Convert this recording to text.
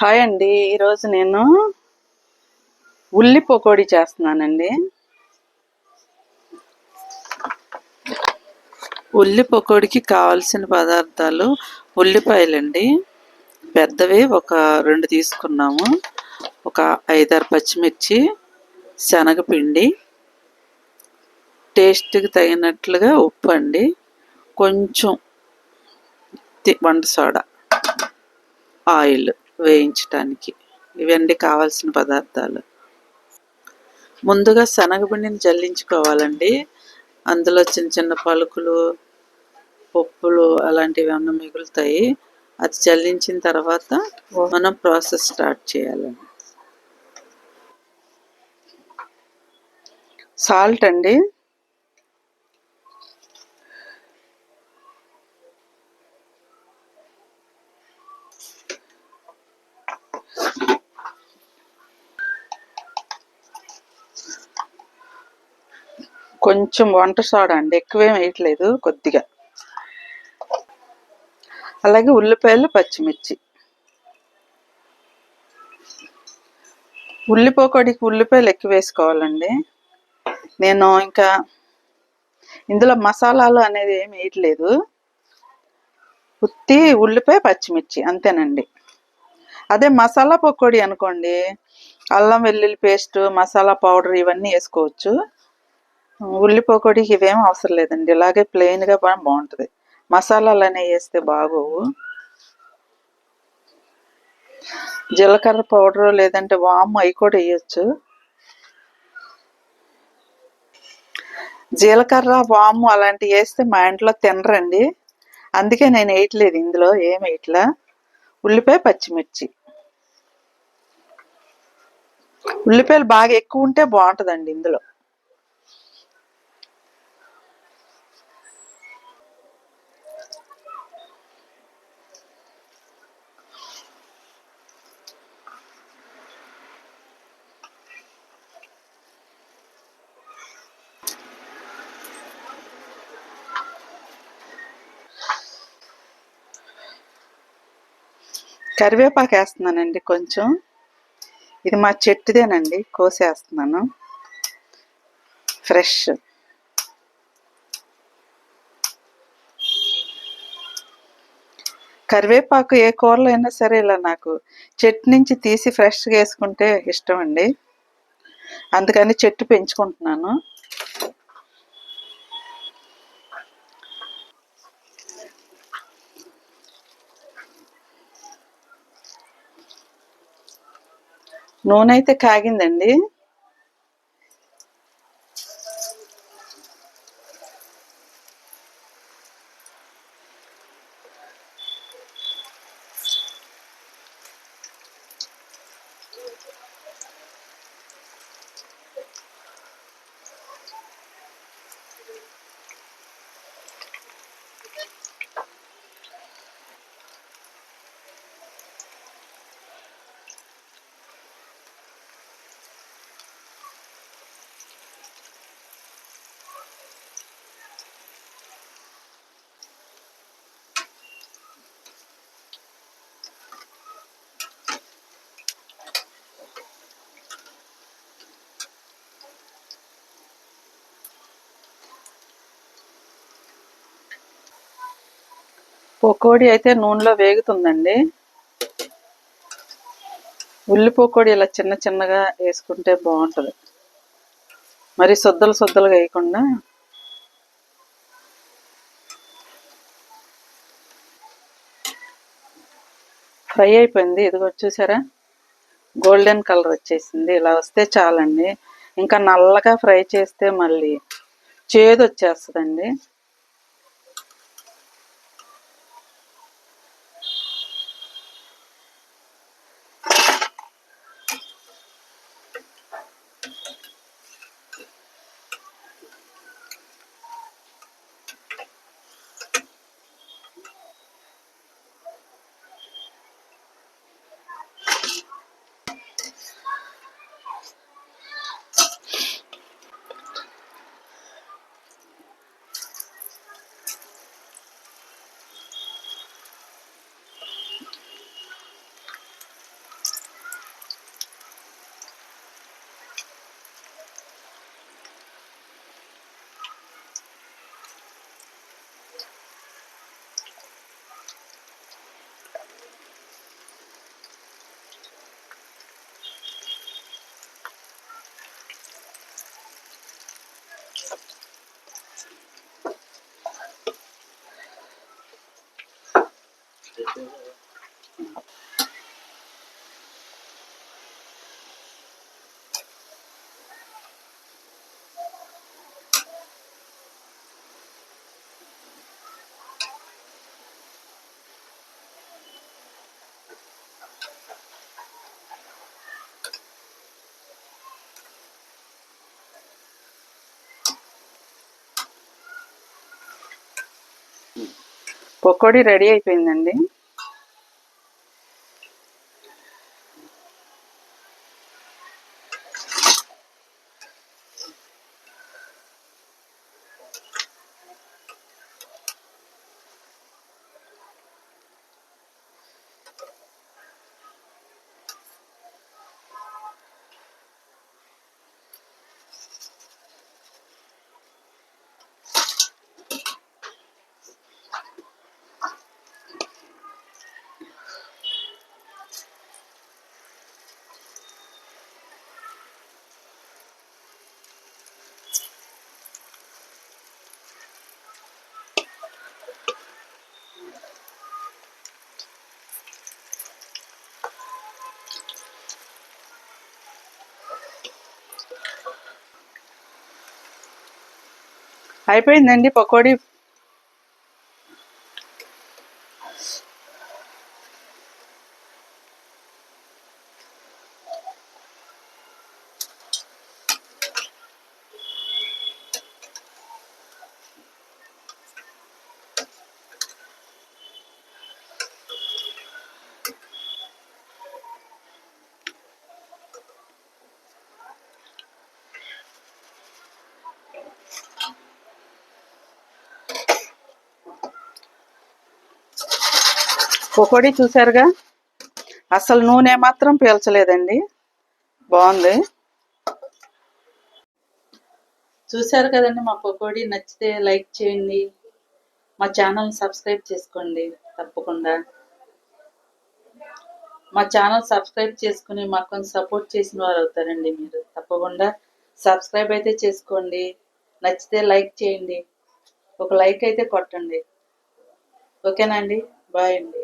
Hi అండి. ఈరోజు నేను ఉల్లి పకోడీ చేస్తున్నానండి. ఉల్లి పకోడీకి కావాల్సిన పదార్థాలు ఉల్లిపాయలండి. పెద్దవి ఒక రెండు తీసుకున్నాము. ఒక ఐదారు పచ్చిమిర్చి శనగపిండి టేస్ట్కి తగినట్లుగా ఉప్పు అండి. కొంచెం తి- వంట సోడా ఆయిల్. వేయించటానికి. ఇవన్నీ కావాల్సిన పదార్థాలు. ముందుగా శనగపిండిని జల్లించుకోవాలండి. అందులో చిన్న చిన్న పలుకులు పప్పులు అలాంటివి ఏమన్నా మిగులుతాయి. అది జల్లించిన తర్వాత మనం ప్రాసెస్ స్టార్ట్ చేయాలండి. సాల్ట్ అండి. కొంచెం వంట సోడా అండి ఎక్కువేం వేయట్లేదు కొద్దిగా. అలాగే ఉల్లిపాయలు పచ్చిమిర్చి. ఉల్లి ఉల్లిపాయలు ఎక్కువ వేసుకోవాలండి. నేను ఇంకా ఇందులో మసాలాలు అనేది ఏమి వేయట్లేదు. ఉత్తి ఉల్లిపాయ పచ్చిమిర్చి అంతేనండి. అదే మసాలా పకోడీ అనుకోండి అల్లం వెల్లుల్లి పేస్ట్ మసాలా పౌడర్ ఇవన్నీ వేసుకోవచ్చు. ఉల్లి పకోడీకి ఇవేం అవసరం లేదండి. ఇలాగే ప్లెయిన్గా బాగా బాగుంటుంది. మసాలాలు అనేవి వేస్తే బాగోవు. జీలకర్ర పౌడర్ లేదంటే వామ్ అవి కూడా వేయచ్చు. జీలకర్ర వాము అలాంటివి వేస్తే మా ఇంట్లో తినరండి. అందుకే నేను వేయట్లేదు ఇందులో ఏం వేయట్లా. ఉల్లిపాయ పచ్చిమిర్చి. ఉల్లిపాయలు బాగా ఎక్కువ ఉంటే బాగుంటుందండి ఇందులో. కరివేపాకు వేస్తున్నానండి కొంచెం. ఇది మా చెట్టుదేనండి కోసేస్తున్నాను. ఫ్రెష్. కరివేపాకు ఏ కూరలో అయినా సరే ఇలా నాకు చెట్టు నుంచి తీసి ఫ్రెష్గా వేసుకుంటే ఇష్టం అండి అందుకని చెట్టు పెంచుకుంటున్నాను. నూనె అయితే కాగిందండి. పకోడీ అయితే నూనెలో వేగుతుందండి. ఉల్లి పకోడీ ఇలా చిన్న చిన్నగా వేసుకుంటే బాగుంటుంది. మరి సొద్దలు సొద్దలు వేయకుండా ఫ్రై అయిపోయింది. ఇదిగో చూసారా? గోల్డెన్ కలర్ వచ్చేసింది. ఇలా వస్తే చాలండి. ఇంకా నల్లగా ఫ్రై చేస్తే మళ్ళీ చేదు వచ్చేస్తుందండి. పకోడీ రెడీ అయిపోయిందండి. అయిపోయిందండి పకోడీ పకోడీ చూసారుగా అసలు నూనె మాత్రం పీల్చలేదండి. బాగుంది. చూసారు కదండి మా పకోడీ. నచ్చితే లైక్ చేయండి. మా ఛానల్ సబ్స్క్రైబ్ చేసుకోండి. తప్పకుండా. మా ఛానల్ సబ్స్క్రైబ్ చేసుకుని మాకు కొంచెం సపోర్ట్ చేసిన వారు అవుతారండి మీరు. తప్పకుండా సబ్స్క్రైబ్ అయితే చేసుకోండి. నచ్చితే లైక్ చేయండి. ఒక లైక్ అయితే కొట్టండి. ఓకేనా అండి? బాయ్ అండి.